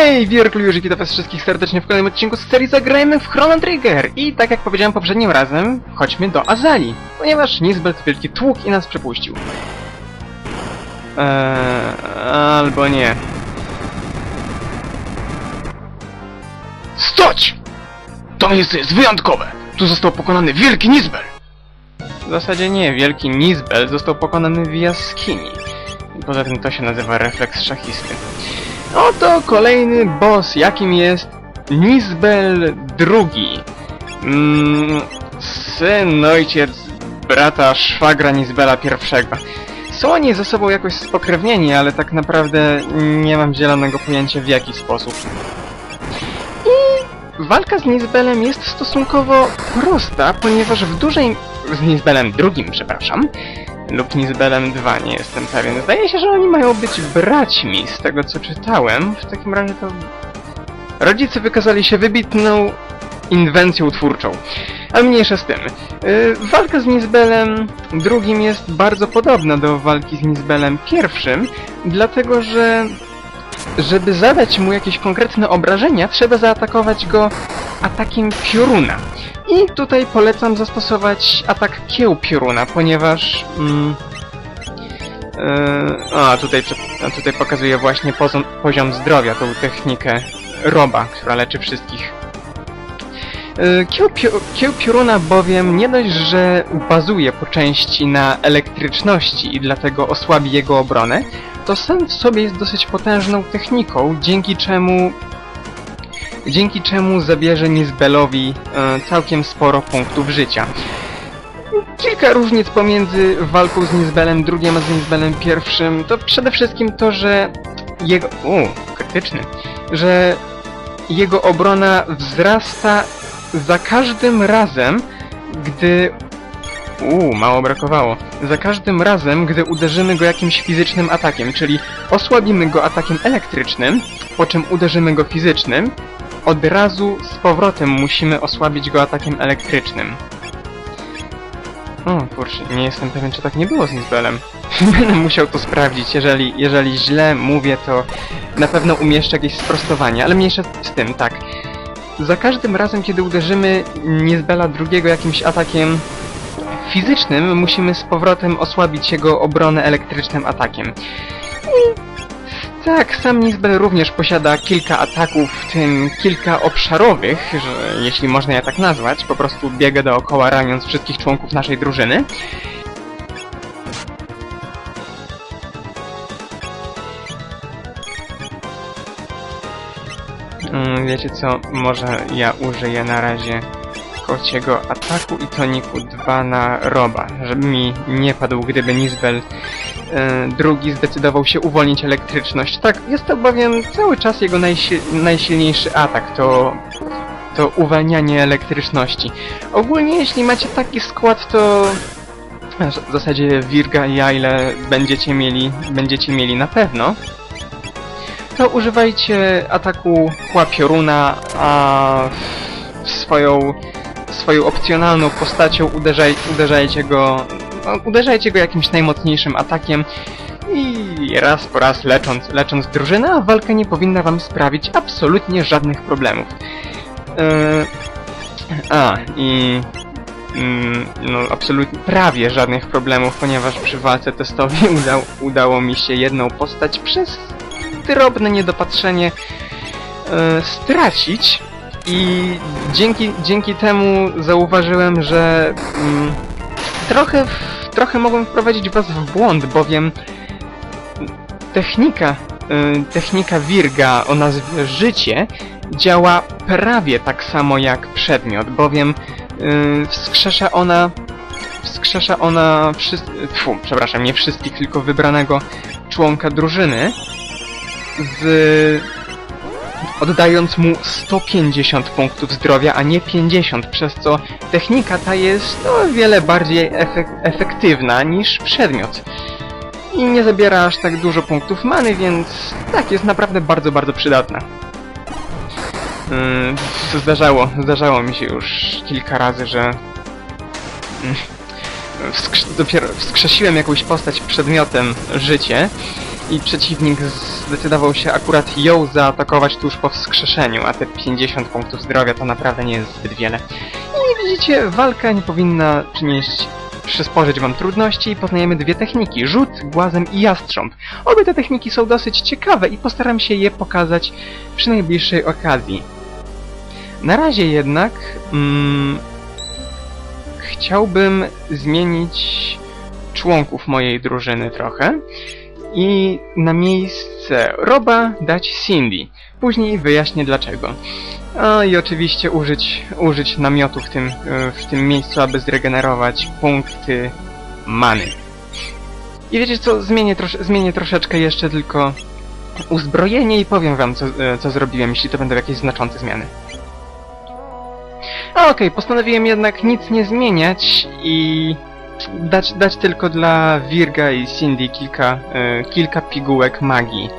Hej, Wirklujusz i witam was wszystkich serdecznie w kolejnym odcinku z serii Zagrajmy w Chrono Trigger I tak jak powiedziałem poprzednim razem, chodźmy do Azali Ponieważ Nisbet wielki tłuk i nas przepuścił Eee, albo nie Stoć! To miejsce jest wyjątkowe! Tu został pokonany wielki Nizbel! W zasadzie nie, wielki Nizbel został pokonany w jaskini Poza tym to się nazywa refleks szachisty Oto kolejny boss, jakim jest Nizbel II. Mm, syn, ojciec, brata, szwagra Nizbela I. Są oni ze sobą jakoś spokrewnieni, ale tak naprawdę nie mam zielonego pojęcia w jaki sposób. I walka z Nizbelem jest stosunkowo prosta, ponieważ w dużej... z Nizbelem II, przepraszam, lub Nizbelem 2, nie jestem pewien. Zdaje się, że oni mają być braćmi, z tego co czytałem. W takim razie to... Rodzice wykazali się wybitną inwencją twórczą. Ale mniejsza z tym. Yy, walka z Nizbelem drugim jest bardzo podobna do walki z Nizbelem pierwszym, dlatego że żeby zadać mu jakieś konkretne obrażenia, trzeba zaatakować go atakiem pioruna. I tutaj polecam zastosować atak kieł pioruna, ponieważ... Mm, yy, a, tutaj, tutaj pokazuje właśnie poziom zdrowia, tą technikę Roba, która leczy wszystkich. Pio- kieł pioruna bowiem nie dość, że bazuje po części na elektryczności i dlatego osłabi jego obronę, to sam w sobie jest dosyć potężną techniką, dzięki czemu dzięki czemu zabierze Nizbelowi e, całkiem sporo punktów życia. Kilka różnic pomiędzy walką z Nizbelem drugim a z Nizbelem pierwszym to przede wszystkim to, że jego... U, krytyczny. Że jego obrona wzrasta za każdym razem, gdy... Uuu, mało brakowało. Za każdym razem, gdy uderzymy go jakimś fizycznym atakiem, czyli osłabimy go atakiem elektrycznym, po czym uderzymy go fizycznym, od razu z powrotem musimy osłabić go atakiem elektrycznym. O kurczę, nie jestem pewien, czy tak nie było z Nizbelem. Będę musiał to sprawdzić, jeżeli, jeżeli źle mówię, to na pewno umieszczę jakieś sprostowanie, ale mniejsza z tym, tak. Za każdym razem, kiedy uderzymy Nizbela drugiego jakimś atakiem fizycznym, musimy z powrotem osłabić jego obronę elektrycznym atakiem. Tak, sam Nizbel również posiada kilka ataków, w tym kilka obszarowych, że, jeśli można je tak nazwać, po prostu biega dookoła raniąc wszystkich członków naszej drużyny. Mm, Wiecie co, może ja użyję na razie kociego ataku i toniku 2 na Roba, żeby mi nie padł, gdyby Nizbel drugi zdecydował się uwolnić elektryczność. Tak, jest to bowiem cały czas jego najsi najsilniejszy atak, to, to uwalnianie elektryczności. Ogólnie jeśli macie taki skład, to w zasadzie Wirga i Aile będziecie mieli, będziecie mieli na pewno. To używajcie ataku kła pioruna, a swoją swoją opcjonalną postacią uderzaj, uderzajcie go uderzajcie go jakimś najmocniejszym atakiem i raz po raz lecząc, lecząc drużynę, a walka nie powinna wam sprawić absolutnie żadnych problemów. Yy, a, i mm, no absolutnie prawie żadnych problemów, ponieważ przy walce testowej udał, udało mi się jedną postać przez drobne niedopatrzenie e, stracić i dzięki, dzięki temu zauważyłem, że mm, trochę, trochę mogłem wprowadzić was w błąd, bowiem technika, y, technika Wirga o nazwie życie działa prawie tak samo jak przedmiot, bowiem y, wskrzesza ona wskrzesza ona wszyscy, tfu, przepraszam, nie wszystkich, tylko wybranego członka drużyny z oddając mu 150 punktów zdrowia, a nie 50, przez co technika ta jest o wiele bardziej efek efektywna niż przedmiot. I nie zabiera aż tak dużo punktów many, więc tak, jest naprawdę bardzo, bardzo przydatna. Yy, zdarzało, zdarzało mi się już kilka razy, że dopiero wskrzesiłem jakąś postać przedmiotem życie i przeciwnik zdecydował się akurat ją zaatakować tuż po wskrzeszeniu, a te 50 punktów zdrowia to naprawdę nie jest zbyt wiele. I widzicie, walka nie powinna przynieść przysporzyć wam trudności i poznajemy dwie techniki, rzut, głazem i jastrząb. Obie te techniki są dosyć ciekawe i postaram się je pokazać przy najbliższej okazji. Na razie jednak mm, chciałbym zmienić członków mojej drużyny trochę i na miejsce Roba dać Cindy. Później wyjaśnię dlaczego. A i oczywiście użyć, użyć namiotu w tym, e, w tym miejscu, aby zregenerować punkty many. I wiecie co, zmienię, trosz, zmienię troszeczkę jeszcze tylko uzbrojenie i powiem wam co, e, co zrobiłem, jeśli to będą jakieś znaczące zmiany. A okej, postanowiłem jednak nic nie zmieniać i dać, dać tylko dla Virga i Cindy kilka, e, kilka pigułek magii.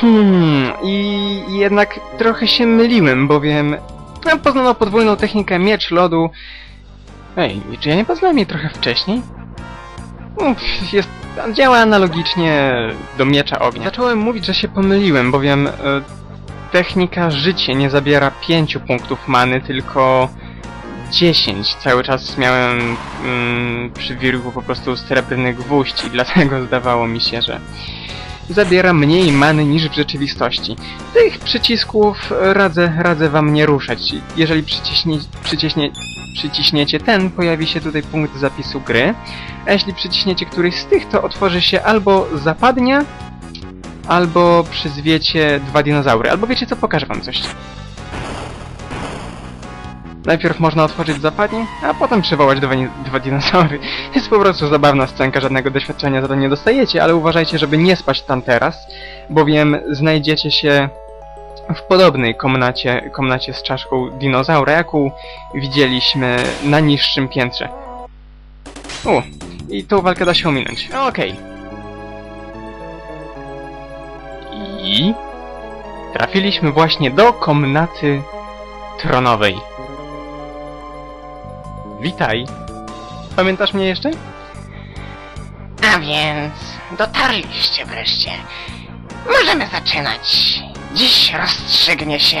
Hmm, i jednak trochę się myliłem, bowiem no, poznano podwójną technikę miecz lodu. Ej, czy ja nie poznałem jej trochę wcześniej? Uff, jest, działa analogicznie do miecza ognia. Zacząłem mówić, że się pomyliłem, bowiem e, technika życie nie zabiera 5 punktów many, tylko 10. Cały czas miałem mm, przy wirgu po prostu srebrny gwóźdź i dlatego zdawało mi się, że zabiera mniej many niż w rzeczywistości. Tych przycisków radzę, radzę wam nie ruszać. Jeżeli przyciśnie, przyciśnie, przyciśniecie ten, pojawi się tutaj punkt zapisu gry, a jeśli przyciśniecie któryś z tych, to otworzy się albo zapadnia, albo przyzwiecie dwa dinozaury. Albo wiecie co, pokażę wam coś. Najpierw można otworzyć zapadnie, a potem przywołać dwa, dwa dinozaury. Jest po prostu zabawna scenka, żadnego doświadczenia za to nie dostajecie, ale uważajcie, żeby nie spać tam teraz, bowiem znajdziecie się w podobnej komnacie, komnacie z czaszką dinozaura, jaką widzieliśmy na niższym piętrze. U, i tą walkę da się ominąć. Okej. I... Trafiliśmy właśnie do komnaty tronowej. Witaj. Pamiętasz mnie jeszcze? A więc dotarliście wreszcie. Możemy zaczynać. Dziś rozstrzygnie się,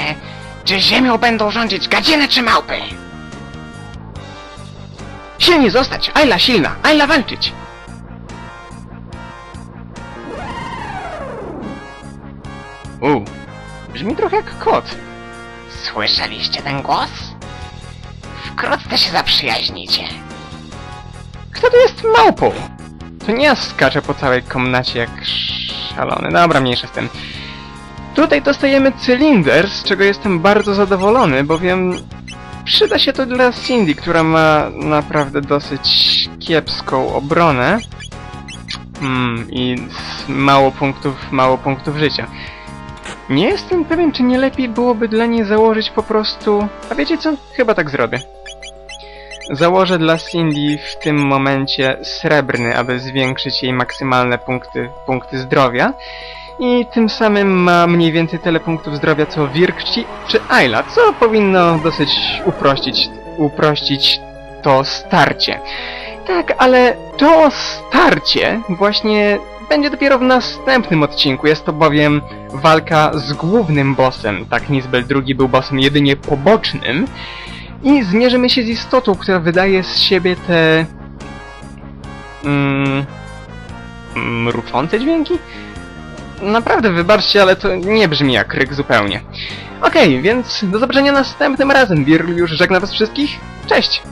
czy ziemią będą rządzić gadziny czy małpy. Silnie zostać! Ayla silna! Ayla walczyć! U, brzmi trochę jak kot. Słyszeliście ten głos? Wkrótce się zaprzyjaźnicie. Kto tu jest małpą? To nie ja skaczę po całej komnacie jak szalony. Dobra, mniejsza z tym. Tutaj dostajemy cylinder, z czego jestem bardzo zadowolony, bowiem przyda się to dla Cindy, która ma naprawdę dosyć kiepską obronę. Mm, I mało punktów, mało punktów życia. Nie jestem pewien, czy nie lepiej byłoby dla niej założyć po prostu... A wiecie co? Chyba tak zrobię. Założę dla Cindy w tym momencie srebrny, aby zwiększyć jej maksymalne punkty, punkty zdrowia. I tym samym ma mniej więcej tyle punktów zdrowia co Wirk czy, czy Ayla, co powinno dosyć uprościć, uprościć to starcie. Tak, ale to starcie właśnie będzie dopiero w następnym odcinku. Jest to bowiem walka z głównym bossem. Tak, Nizbel II był bossem jedynie pobocznym. I zmierzymy się z istotą, która wydaje z siebie te... Mm, mruczące dźwięki? Naprawdę, wybaczcie, ale to nie brzmi jak ryk zupełnie. Okej, więc do zobaczenia następnym razem. Wirl już żegna was wszystkich. Cześć!